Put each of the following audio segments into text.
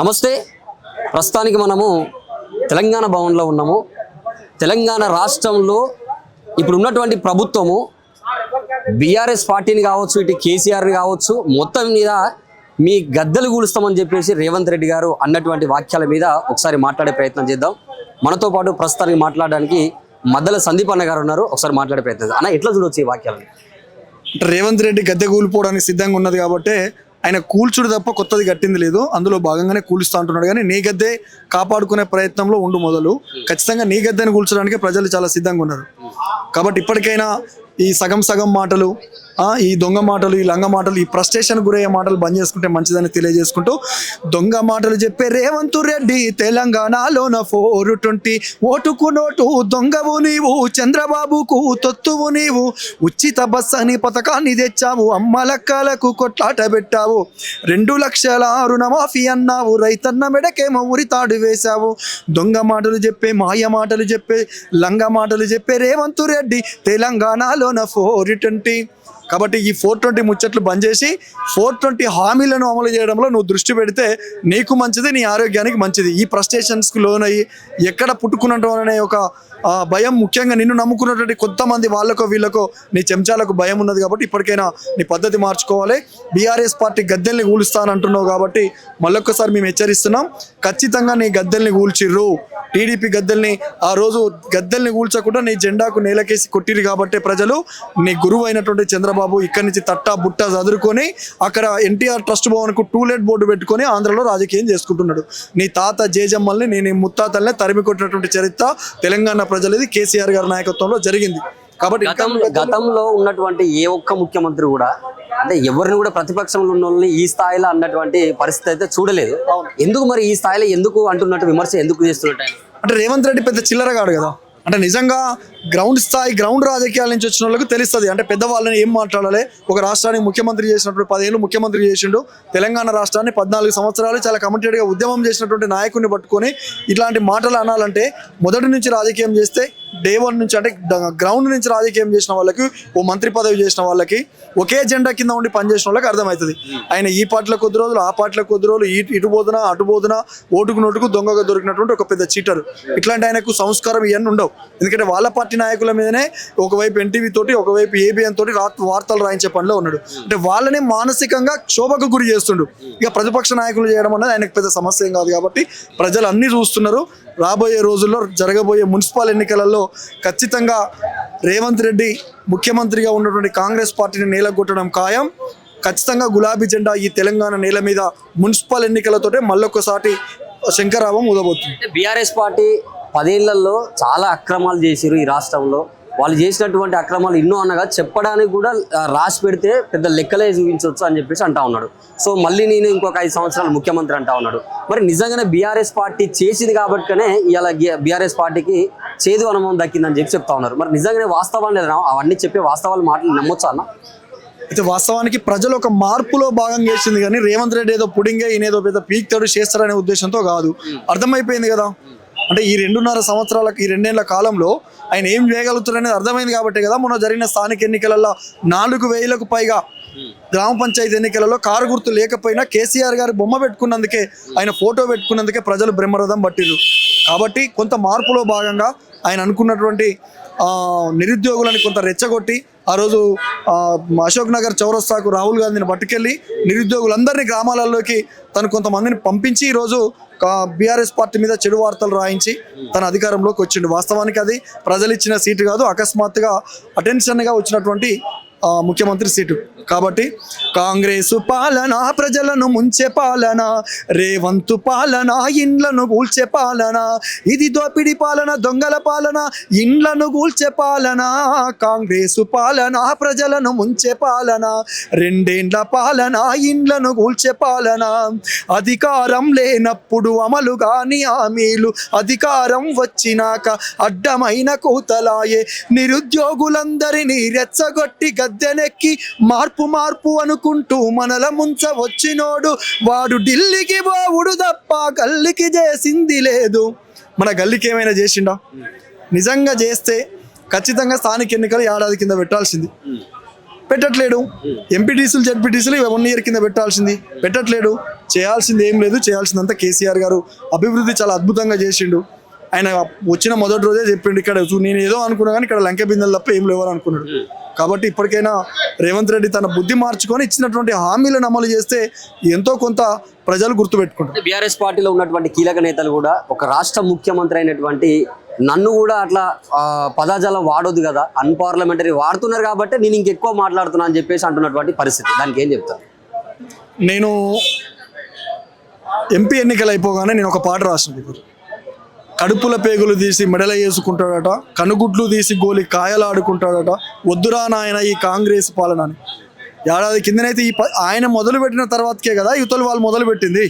నమస్తే. ప్రస్తుతానికి మనము తెలంగాణ భవన్లో ఉన్నాము. తెలంగాణ రాష్ట్రంలో ఇప్పుడు ఉన్నటువంటి ప్రభుత్వము బీఆర్ఎస్ పార్టీని కావచ్చు ఇటు కేసీఆర్ని కావచ్చు మొత్తం మీద మీ గద్దెలు కూలుస్తామని చెప్పేసి రేవంత్ రెడ్డి గారు అన్నటువంటి వాక్యాల మీద ఒకసారి మాట్లాడే ప్రయత్నం చేద్దాం. మనతో పాటు ప్రస్తుతానికి మాట్లాడడానికి మద్దల సందీప్ అన్న గారు ఉన్నారు. ఒకసారి మాట్లాడే ప్రయత్నం అన్న ఎట్లా చూడొచ్చు ఈ వాక్యాలను? రేవంత్ రెడ్డి గద్దె కూలిపోవడానికి సిద్ధంగా ఉన్నది కాబట్టి ఆయన కూల్చుడు తప్ప కొత్తది కట్టింది లేదు. అందులో భాగంగానే కూలుస్తూ అంటున్నాడు. కానీ నీ గద్దె కాపాడుకునే ప్రయత్నంలో ఉండు మొదలు. ఖచ్చితంగా నీ గద్దెని కూల్చడానికి ప్రజలు చాలా సిద్ధంగా ఉన్నారు. కాబట్టి ఇప్పటికైనా ఈ సగం సగం మాటలు ఈ దొంగ మాటలు ఈ లంగ మాటలు ఈ ఫ్రస్ట్రేషన్ గురయ్యే మాటలు బంద్ చేసుకుంటే మంచిదని తెలియజేసుకుంటూ దొంగ మాటలు చెప్పే రేవంత్ రెడ్డి తెలంగాణలోన ఫోర్ ట్వంటీ ఓటుకు నోటు దొంగవు నీవు చంద్రబాబుకు తొత్తువు నీవు ఉచిత బస్ అని పథకాన్ని తెచ్చావు అమ్మలక్కలకు కొట్లాట పెట్టావు రెండు లక్షల రుణమాఫీ అన్నావు రైతన్న మెడకేమో ఉరితాడు వేశావు దొంగ మాటలు చెప్పే మాయ మాటలు చెప్పే లంగ మాటలు చెప్పే రేవంత్ రెడ్డి తెలంగాణలోన ఫోర్ ట్వంటీ కాబట్టి ఈ ఫోర్ ట్వంటీ ముచ్చట్లు బంద్ చేసి ఫోర్ ట్వంటీ హామీలను అమలు చేయడంలో నువ్వు దృష్టి పెడితే నీకు మంచిది నీ ఆరోగ్యానికి మంచిది. ఈ ఫ్రస్ట్రేషన్స్కి లోనయ్యి ఎక్కడ పుట్టుకున్నట్టు అనే ఒక భయం ముఖ్యంగా నిన్ను నమ్ముకున్నటువంటి కొంతమంది వాళ్ళకో వీళ్ళకో నీ చెంచాలకు భయం ఉన్నది కాబట్టి ఇప్పటికైనా నీ పద్ధతి మార్చుకోవాలి. బీఆర్ఎస్ పార్టీ గద్దెల్ని కూలుస్తానంటున్నావు కాబట్టి మళ్ళొక్కసారి మేము హెచ్చరిస్తున్నాం. ఖచ్చితంగా నీ గద్దెల్ని కూల్చిర్రు టీడీపీ గద్దెల్ని ఆ రోజు గద్దెల్ని కూల్చకుండా నీ జెండాకు నేలకేసి కొట్టిరు కాబట్టి ప్రజలు నీ గురువు అయినటువంటి చంద్రబాబు ఇక్కడి నుంచి తట్టా బుట్ట చదురుకొని అక్కడ ఎన్టీఆర్ ట్రస్ట్ భవన్కు టూలెట్ బోర్డు పెట్టుకొని ఆంధ్రలో రాజకీయం చేసుకుంటున్నాడు. నీ తాత జేజమ్మల్ని నీ నీ ముత్తాతల్ని తరిమి కొట్టినటువంటి చరిత్ర తెలంగాణ ప్రజలది కేసీఆర్ గారి నాయకత్వంలో జరిగింది. కాబట్టి గతంలో ఉన్నటువంటి ఏ ఒక్క ముఖ్యమంత్రి కూడా అంటే ఎవరిని కూడా ప్రతిపక్షంలో ఉన్న వాళ్ళని ఈ స్థాయిలో అన్నటువంటి పరిస్థితి అయితే చూడలేదు. ఎందుకు మరి ఈ స్థాయిలో ఎందుకు అంటున్నట్టు విమర్శ ఎందుకు చేస్తున్నట్టు? ఆయన? అంటే రేవంత్ రెడ్డి పెద్ద చిల్లరగాడు కదా. అంటే నిజంగా గ్రౌండ్ స్థాయి గ్రౌండ్ రాజకీయాల నుంచి వచ్చిన వాళ్ళకి తెలుస్తుంది. అంటే పెద్దవాళ్ళని ఏం మాట్లాడాలి? ఒక రాష్ట్రానికి ముఖ్యమంత్రి చేసినప్పుడు పదేళ్ళు ముఖ్యమంత్రి చేసిండు. తెలంగాణ రాష్ట్రాన్ని పద్నాలుగు సంవత్సరాలు చాలా కమిటెడ్గా ఉద్యమం చేసినటువంటి నాయకుడిని పట్టుకొని ఇట్లాంటి మాటలు అనాలంటే మొదటి నుంచి రాజకీయం చేస్తే డే వన్ నుంచి అంటే గ్రౌండ్ నుంచి రాజకీయం చేసిన వాళ్ళకి ఓ మంత్రి పదవి చేసిన వాళ్ళకి ఒకే జెండా కింద ఉండి పనిచేసిన వాళ్ళకి అర్థమవుతుంది. ఆయన ఈ పార్టీలో కొద్ది రోజులు ఆ పార్టీలో కొద్ది రోజులు ఇటు ఇటు పోతున్నా అటు పోతున్నా ఓటుకు నోటుకు దొంగగా దొరికినటువంటి ఒక పెద్ద చీటర్. ఇట్లాంటి ఆయనకు సంస్కారం ఇవన్నీ ఉండవు. ఎందుకంటే వాళ్ళ పార్టీ నాయకుల మీదనే ఒకవైపు ఎన్టీవీ తోటి ఒకవైపు ఏబిఎన్ తోటి వార్తలు రాయించే పనిలో ఉన్నాడు. అంటే వాళ్ళని మానసికంగా క్షోభకు గురి చేస్తుండు. ఇక ప్రతిపక్ష నాయకులు చేయడం అనేది ఆయనకు పెద్ద సమస్య ఏం కాదు కాబట్టి ప్రజలు అన్నీ చూస్తున్నారు. రాబోయే రోజుల్లో జరగబోయే మున్సిపల్ ఎన్నికలలో ఖచ్చితంగా రేవంత్ రెడ్డి ముఖ్యమంత్రిగా ఉన్నటువంటి కాంగ్రెస్ పార్టీని నేలగొట్టడం ఖాయం. ఖచ్చితంగా గులాబీ జెండా ఈ తెలంగాణ నేల మీద మున్సిపల్ ఎన్నికలతోటే మళ్ళొకసారి శంకరావం ఉదబోతుంది బీఆర్ఎస్ పార్టీ పదేళ్ళలో చాలా అక్రమాలు చేసిరు ఈ రాష్ట్రంలో. వాళ్ళు చేసినటువంటి అక్రమాలు ఎన్నో అనగా చెప్పడానికి కూడా రాసి పెడితే పెద్ద లెక్కలే చూపించవచ్చు అని చెప్పేసి అంటా ఉన్నాడు. సో మళ్ళీ నేను ఇంకొక ఐదు సంవత్సరాలు ముఖ్యమంత్రి అంటా ఉన్నాడు. మరి నిజంగానే బీఆర్ఎస్ పార్టీ చేసింది కాబట్టినే ఇవాళ బీఆర్ఎస్ పార్టీకి చేదు అనుభవం దక్కిందని చెప్పి చెప్తా ఉన్నారు. మరి నిజంగానే వాస్తవాలు లేదా? అవన్నీ చెప్పే వాస్తవాలు మాటలు నమ్మొచ్చా అన్న? అయితే వాస్తవానికి ప్రజలు ఒక మార్పులో భాగం చేసింది కానీ రేవంత్ రెడ్డి ఏదో పుడింగే ఈయన ఏదో పెద్ద పీక్తాడు చేస్తారనే ఉద్దేశంతో కాదు. అర్థమైపోయింది కదా? అంటే ఈ రెండున్నర సంవత్సరాలకు ఈ రెండేళ్ళ కాలంలో ఆయన ఏం చేయగలుగుతారనేది అర్థమైంది కాబట్టి కదా మొన్న జరిగిన స్థానిక ఎన్నికలలో నాలుగు వేలకు పైగా గ్రామ పంచాయతీ ఎన్నికలలో కారు గుర్తు లేకపోయినా కేసీఆర్ గారి బొమ్మ పెట్టుకున్నందుకే ఆయన ఫోటో పెట్టుకున్నందుకే ప్రజలు బ్రహ్మరథం పట్టిరు కాబట్టి కొంత మార్పులో భాగంగా ఆయన అనుకున్నటువంటి నిరుద్యోగులని నిరుద్యోగులను కొంత రెచ్చగొట్టి ఆ రోజు అశోక్ నగర్ చౌరస్తాకు రాహుల్ గాంధీని పట్టుకెళ్ళి నిరుద్యోగులందరినీ గ్రామాలలోకి తను కొంతమందిని పంపించి ఈరోజు బీఆర్ఎస్ పార్టీ మీద చెడు వార్తలు రాయించి తన అధికారంలోకి వచ్చిండు. వాస్తవానికి అది ప్రజలు ఇచ్చిన సీటు కాదు అకస్మాత్తుగా అటెన్షన్గా వచ్చినటువంటి ముఖ్యమంత్రి సీటు. కాబట్టి కాంగ్రెసు పాలన ప్రజలను ముంచే పాలన రేవంతు పాలన ఇండ్లను కూల్చే పాలన ఇది దోపిడి పాలన దొంగల పాలన ఇండ్లను కూల్చే పాలన కాంగ్రెసు పాలన ప్రజలను ముంచే పాలన రెండేండ్ల పాలన ఇండ్లను కూల్చే పాలన అధికారం లేనప్పుడు అమలు కాని హామీలు అధికారం వచ్చినాక అడ్డమైన కూతలాయే నిరుద్యోగులందరినీ రెచ్చగొట్టి గద్దెనెక్కి మార్పు మార్పు అనుకుంటూ మనల ముంచ వచ్చినోడు. వాడు ఢిల్లీకి పోవుడు తప్ప గల్లికి చేసింది లేదు. మన గల్లికి ఏమైనా చేసిండా? నిజంగా చేస్తే ఖచ్చితంగా స్థానిక ఎన్నికలు ఏడాది కింద పెట్టాల్సింది. పెట్టట్లేడు. ఎంపీటీసీలు జడ్పీటీసీలు వన్ ఇయర్ కింద పెట్టాల్సింది. పెట్టట్లేడు. చేయాల్సింది ఏం లేదు. చేయాల్సిందంతా కేసీఆర్ గారు అభివృద్ధి చాలా అద్భుతంగా చేసిండు. ఆయన వచ్చిన మొదటి రోజే చెప్పిండు ఇక్కడ. చూ- నేను ఏదో అనుకున్నా కానీ ఇక్కడ లంక బిందెలు తప్ప ఏం లేవాలనుకున్నాడు కాబట్టి ఇప్పటికైనా రేవంత్ రెడ్డి తన బుద్ధి మార్చుకొని ఇచ్చినటువంటి హామీలను అమలు చేస్తే ఎంతో కొంత ప్రజలు గుర్తుపెట్టుకుంటారు. బీఆర్ఎస్ పార్టీలో ఉన్నటువంటి కీలక నేతలు కూడా ఒక రాష్ట్ర ముఖ్యమంత్రి అయినటువంటి నన్ను కూడా అట్లా పదాజాలం వాడొద్దు కదా అన్పార్లమెంటరీ వాడుతున్నారు కాబట్టి నేను ఇంకెక్కువ మాట్లాడుతున్నా అని చెప్పేసి అంటున్నటువంటి పరిస్థితి. దానికి ఏం చెప్తాను నేను ఎంపీ ఎన్నికలు అయిపోగానే నేను ఒక పాట రాసిన ఇప్పుడు కడుపుల పేగులు తీసి మెడల వేసుకుంటాడట కనుగుడ్లు తీసి గోలి కాయలాడుకుంటాడట. వద్దురా నాయన ఈ కాంగ్రెస్ పాలన అని ఏడాది కిందనైతే ఈ ప- ఆయన మొదలుపెట్టిన తర్వాతకే కదా యువతలు వాళ్ళు మొదలుపెట్టింది.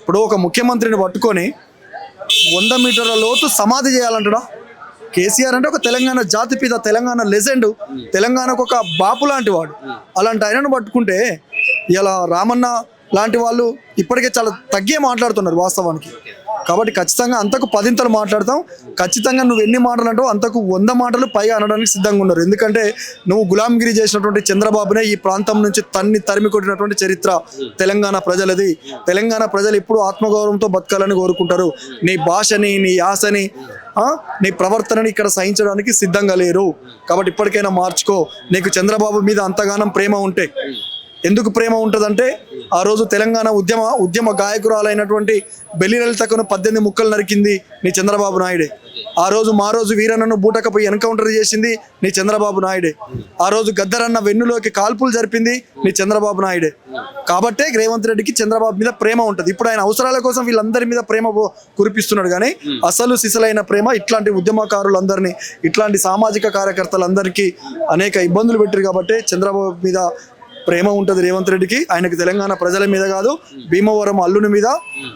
ఇప్పుడు ఒక ముఖ్యమంత్రిని పట్టుకొని వంద మీటర్ల లోతు సమాధి చేయాలంటాడా? కేసీఆర్ అంటే ఒక తెలంగాణ జాతిపిత తెలంగాణ లెజెండ్ తెలంగాణకు ఒక బాపు లాంటి వాడు. అలాంటి ఆయనను పట్టుకుంటే ఇలా రామన్న లాంటి వాళ్ళు ఇప్పటికే చాలా తగ్గే మాట్లాడుతున్నారు వాస్తవానికి. కాబట్టి ఖచ్చితంగా అంతకు పదింతలు మాట్లాడతాం. ఖచ్చితంగా నువ్వు ఎన్ని మాటలు అంటావు అంతకు వంద మాటలు పైగా అనడానికి సిద్ధంగా ఉన్నారు. ఎందుకంటే నువ్వు గులాంగిరి చేసినటువంటి చంద్రబాబునే ఈ ప్రాంతం నుంచి తన్ని తరిమి కొట్టినటువంటి చరిత్ర తెలంగాణ ప్రజలది. తెలంగాణ ప్రజలు ఎప్పుడు ఆత్మగౌరవంతో బతకాలని కోరుకుంటారు. నీ భాషని నీ యాసని నీ ప్రవర్తనని ఇక్కడ సహించడానికి సిద్ధంగా లేరు. కాబట్టి ఇప్పటికైనా మార్చుకో. నీకు చంద్రబాబు మీద అంతగానం ప్రేమ ఉంటే. ఎందుకు ప్రేమ ఉంటుందంటే ఆ రోజు తెలంగాణ ఉద్యమ ఉద్యమ గాయకురాలైనటువంటి బెల్లి లలితకును పద్దెనిమిది ముక్కలు నరికింది నీ చంద్రబాబు నాయుడే. ఆ రోజు మా రోజు వీరన్నను బూటకపోయి ఎన్కౌంటర్ చేసింది నీ చంద్రబాబు నాయుడే. ఆ రోజు గద్దరన్న వెన్నులోకి కాల్పులు జరిపింది నీ చంద్రబాబు నాయుడే. కాబట్టే రేవంత్ రెడ్డికి చంద్రబాబు మీద ప్రేమ ఉంటుంది. ఇప్పుడు ఆయన అవసరాల కోసం వీళ్ళందరి మీద ప్రేమ కురిపిస్తున్నాడు. కానీ అసలు సిసలైన ప్రేమ ఇట్లాంటి ఉద్యమకారులందరినీ ఇట్లాంటి సామాజిక కార్యకర్తలందరికీ అనేక ఇబ్బందులు పెట్టారు. కాబట్టి చంద్రబాబు మీద ప్రేమ ఉంటుంది రేవంత్ రెడ్డికి. ఆయనకు తెలంగాణ ప్రజల మీద కాదు భీమవరం అల్లుని మీద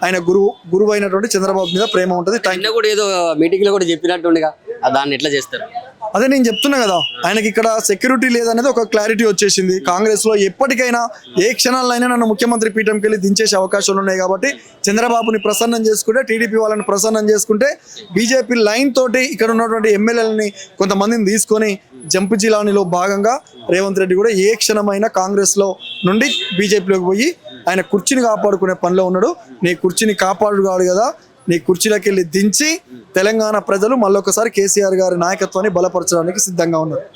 ఆయన గురువు గురువు అయినటువంటి చంద్రబాబు మీద ప్రేమ ఉంటుంది. కూడా ఏదో మీటింగ్లో కూడా చెప్పినట్టుండగా దాన్ని ఎట్లా చేస్తారు? అదే నేను చెప్తున్నా కదా ఆయనకి ఇక్కడ సెక్యూరిటీ లేదనేది ఒక క్లారిటీ వచ్చేసింది. కాంగ్రెస్లో ఎప్పటికైనా ఏ క్షణాలైనా నన్ను ముఖ్యమంత్రి పీఠంకి వెళ్ళి దించేసే అవకాశాలు ఉన్నాయి కాబట్టి చంద్రబాబుని ప్రసన్నం చేసుకుంటే టీడీపీ వాళ్ళని ప్రసన్నం చేసుకుంటే బీజేపీ లైన్ తోటి ఇక్కడ ఉన్నటువంటి ఎమ్మెల్యేలని కొంతమందిని తీసుకొని జంపు జిలానీలో భాగంగా రేవంత్ రెడ్డి కూడా ఏ క్షణమైనా కాంగ్రెస్లో నుండి బీజేపీలోకి పోయి ఆయన కుర్చీని కాపాడుకునే పనిలో ఉన్నాడు. నీ కుర్చీని కాపాడు కాదు కదా నీ కుర్చీలోకి వెళ్ళి దించి తెలంగాణ ప్రజలు మళ్ళొకసారి కేసీఆర్ గారి నాయకత్వాన్ని బలపరచడానికి సిద్ధంగా ఉన్నారు.